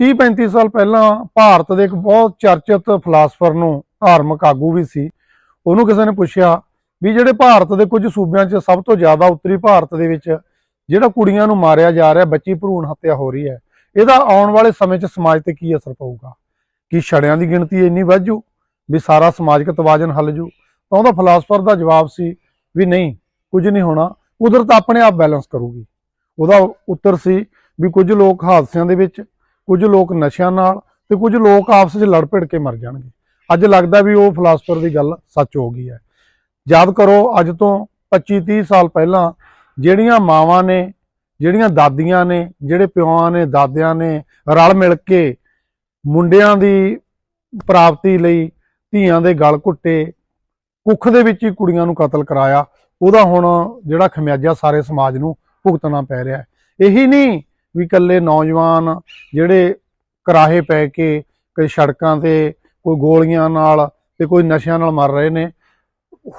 30 35 ਸਾਲ ਪਹਿਲਾਂ ਭਾਰਤ ਦੇ ਇੱਕ ਬਹੁਤ ਚਰਚਿਤ ਫਿਲਾਸਫਰ ਨੂੰ ਧਾਰਮਿਕ ਆਗੂ ਵੀ ਸੀ। ਉਹਨੂੰ ਕਿਸੇ ਨੇ ਪੁੱਛਿਆ ਵੀ ਜਿਹੜੇ ਭਾਰਤ ਦੇ ਕੁਝ ਸੂਬਿਆਂ 'ਚ ਸਭ ਤੋਂ ਜ਼ਿਆਦਾ ਉੱਤਰੀ ਭਾਰਤ ਦੇ ਵਿੱਚ ਜਿਹੜਾ ਕੁੜੀਆਂ ਨੂੰ ਮਾਰਿਆ ਜਾ ਰਿਹਾ, ਬੱਚੀ ਭਰੂਣ ਹੱਤਿਆ ਹੋ ਰਹੀ ਹੈ, ਇਹਦਾ ਆਉਣ ਵਾਲੇ ਸਮੇਂ 'ਚ ਸਮਾਜ ਤੇ ਕੀ ਅਸਰ ਪਊਗਾ? ਕੀ ਛੜਿਆਂ ਦੀ ਗਿਣਤੀ ਇੰਨੀ ਵੱਧ ਜੂ? ਵੀ ਸਾਰਾ ਸਮਾਜਿਕ ਤਵਾਜ਼ਨ ਹੱਲ ਜੂ? ਤਾਂ ਉਹਦਾ ਫਿਲਾਸਫਰ ਦਾ ਜਵਾਬ ਸੀ ਵੀ ਨਹੀਂ, ਕੁਝ ਨਹੀਂ ਹੋਣਾ, ਕੁਦਰਤ ਆਪਣੇ ਆਪ ਬੈਲੈਂਸ ਕਰੂਗੀ। ਉਹਦਾ ਉੱਤਰ ਸੀ ਵੀ ਕੁਝ ਲੋਕ ਹਾਦਸਿਆਂ ਦੇ ਵਿੱਚ ਕੁਝ ਲੋਕ ਨਸ਼ਿਆਂ ਨਾਲ ਤੇ ਕੁਝ ਲੋਕ ਆਪਸ ਵਿੱਚ ਲੜ ਭਿੜ ਕੇ ਮਰ ਜਾਣਗੇ। ਅੱਜ ਲੱਗਦਾ ਵੀ ਉਹ ਫਿਲਾਸਫਰ ਦੀ ਗੱਲ ਸੱਚ ਹੋ ਗਈ ਹੈ। ਯਾਦ ਕਰੋ, ਅੱਜ ਤੋਂ 25 30 ਸਾਲ ਪਹਿਲਾਂ ਜਿਹੜੀਆਂ ਮਾਵਾਂ ਨੇ, ਜਿਹੜੀਆਂ ਦਾਦੀਆਂ ਨੇ, ਜਿਹੜੇ ਪਿਓਾਂ ਨੇ, ਦਾਦਿਆਂ ਨੇ ਰਲ ਮਿਲ ਕੇ ਮੁੰਡਿਆਂ ਦੀ ਪ੍ਰਾਪਤੀ ਲਈ ਧੀਆਂ ਦੇ ਗਲ ਘੁੱਟੇ, ਕੁੱਖ ਦੇ ਵਿੱਚ ਹੀ ਕੁੜੀਆਂ ਨੂੰ ਕਤਲ ਕਰਾਇਆ, ਉਹਦਾ ਹੁਣ ਜਿਹੜਾ ਖਮਿਆਜਾ ਸਾਰੇ ਸਮਾਜ ਨੂੰ ਭੁਗਤਣਾ ਪੈ ਰਿਹਾ ਹੈ। ਇਹੀ ਨਹੀਂ ਵੀ ਇਕੱਲੇ ਨੌਜਵਾਨ ਜਿਹੜੇ ਕਰਾਹੇ ਪੈ ਕੇ ਕਈ ਸੜਕਾਂ ਤੇ, ਕੋਈ ਗੋਲੀਆਂ ਨਾਲ ਤੇ ਕੋਈ ਨਸ਼ਿਆਂ ਨਾਲ ਮਰ ਰਹੇ ਨੇ,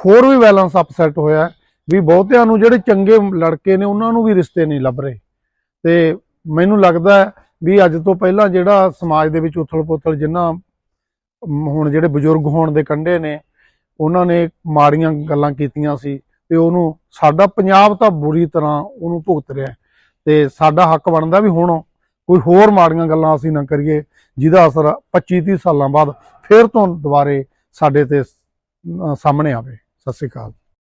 ਹੋਰ ਵੀ ਬੈਲੈਂਸ ਅਪਸੈਟ ਹੋਇਆ ਵੀ ਬਹੁਤਿਆਂ ਨੂੰ ਜਿਹੜੇ ਚੰਗੇ ਲੜਕੇ ਨੇ ਉਹਨਾਂ ਨੂੰ ਵੀ ਰਿਸ਼ਤੇ ਨਹੀਂ ਲੱਭ ਰਹੇ। ਤੇ ਮੈਨੂੰ ਲੱਗਦਾ ਵੀ ਅੱਜ ਤੋਂ ਪਹਿਲਾਂ ਜਿਹੜਾ ਸਮਾਜ ਦੇ ਵਿੱਚ ਉਥਲ-ਪੁਥਲ ਜਿੰਨਾ ਹੁਣ ਜਿਹੜੇ ਬਜ਼ੁਰਗ ਹੋਣ ਦੇ ਕੰਢੇ ਨੇ, ਉਹਨਾਂ ਨੇ ਮਾੜੀਆਂ ਗੱਲਾਂ ਕੀਤੀਆਂ ਸੀ ਤੇ ਉਹਨੂੰ ਸਾਡਾ ਪੰਜਾਬ ਤਾਂ ਬੁਰੀ ਤਰ੍ਹਾਂ ਉਹਨੂੰ ਭੁਗਤ ਰਿਹਾ ਤੇ ਸਾਡਾ ਹੱਕ ਬਣਦਾ ਵੀ ਹੁਣ ਕੋਈ ਹੋਰ ਮਾੜੀਆਂ ਗੱਲਾਂ ਅਸੀਂ ਨਾ ਕਰੀਏ, ਜਿਹਦਾ ਅਸਰ 25 30 ਸਾਲਾਂ ਬਾਅਦ ਫੇਰ ਤੋਂ ਦੁਬਾਰੇ ਸਾਡੇ ਤੇ ਸਾਹਮਣੇ ਆਵੇ। ਸਤਿ ਸ਼੍ਰੀ ਅਕਾਲ।